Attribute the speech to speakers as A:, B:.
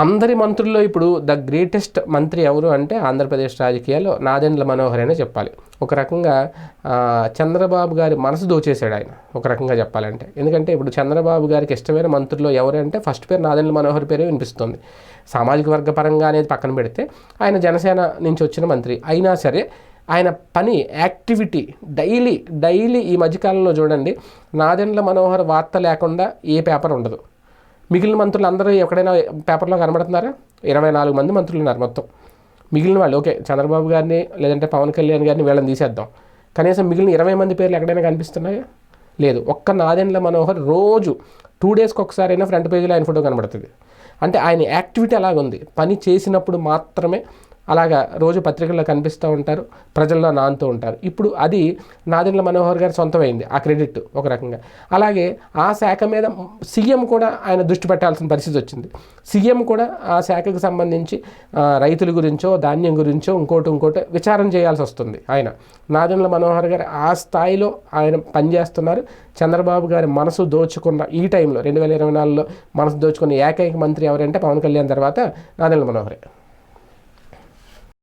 A: అందరి మంత్రుల్లో ఇప్పుడు ద గ్రేటెస్ట్ మంత్రి ఎవరు అంటే ఆంధ్రప్రదేశ్ రాజకీయాల్లో నాదెండ్ల మనోహర్ అనే చెప్పాలి. ఒక రకంగా చంద్రబాబు గారి మనసు దోచేశాడు ఆయన. ఒక రకంగా చెప్పాలంటే. ఎందుకంటే ఇప్పుడు చంద్రబాబు గారికి ఇష్టమైన మంత్రుల్లో ఎవరు అంటే ఫస్ట్ పేరు నాదెండ్ల మనోహర్ పేరే వినిపిస్తుంది. సామాజిక వర్గ పరంగా అనేది పక్కన పెడితే ఆయన జనసేన నుంచి వచ్చిన మంత్రి. అయినా సరే ఆయన పని యాక్టివిటీ డైలీ డైలీ ఈ మధ్యకాలంలో చూడండి నాదెండ్ల మనోహర్ వార్త లేకుండా ఏ పేపర్ ఉండదు. మిగిలిన మంత్రులు అందరూ ఎక్కడైనా పేపర్లో కనబడుతున్నారా? ఇరవై నాలుగు మంది మంత్రులు ఉన్నారు మొత్తం. మిగిలిన వాళ్ళు ఓకే చంద్రబాబు గారిని లేదంటే పవన్ కళ్యాణ్ గారిని వీళ్ళని తీసేద్దాం. కనీసం మిగిలిన ఇరవై మంది పేర్లు ఎక్కడైనా కనిపిస్తున్నాయా? లేదు. ఒక్క నాదెండ్ల మనోహర్ రోజు టూ డేస్కి ఒకసారి అయినా ఫ్రంట్ పేజీలో ఆయన ఫోటో కనబడుతుంది. అంటే ఆయన యాక్టివిటీ అలాగుంది. పని చేసినప్పుడు మాత్రమే అలాగా రోజు పత్రికల్లో కనిపిస్తూ ఉంటారు ప్రజల్లో నానుతూ ఉంటారు. ఇప్పుడు అది నాదెండ్ల మనోహర్ గారి సొంతమైంది ఆ క్రెడిట్ ఒక రకంగా. అలాగే ఆ శాఖ మీద సీఎం కూడా ఆయన దృష్టి పెట్టాల్సిన పరిస్థితి వచ్చింది. సీఎం కూడా ఆ శాఖకు సంబంధించి రైతుల గురించో ధాన్యం గురించో ఇంకోటి ఇంకోటి విచారం చేయాల్సి వస్తుంది ఆయన. నాదెండ్ల మనోహర్ గారు ఆ స్థాయిలో ఆయన పనిచేస్తున్నారు. చంద్రబాబు గారి మనసు దోచుకున్న ఈ టైంలో రెండు వేల ఇరవై నాలుగులో మనసు దోచుకున్న ఏకైక మంత్రి ఎవరంటే పవన్ కళ్యాణ్ తర్వాత నాదెండ్ల మనోహరే.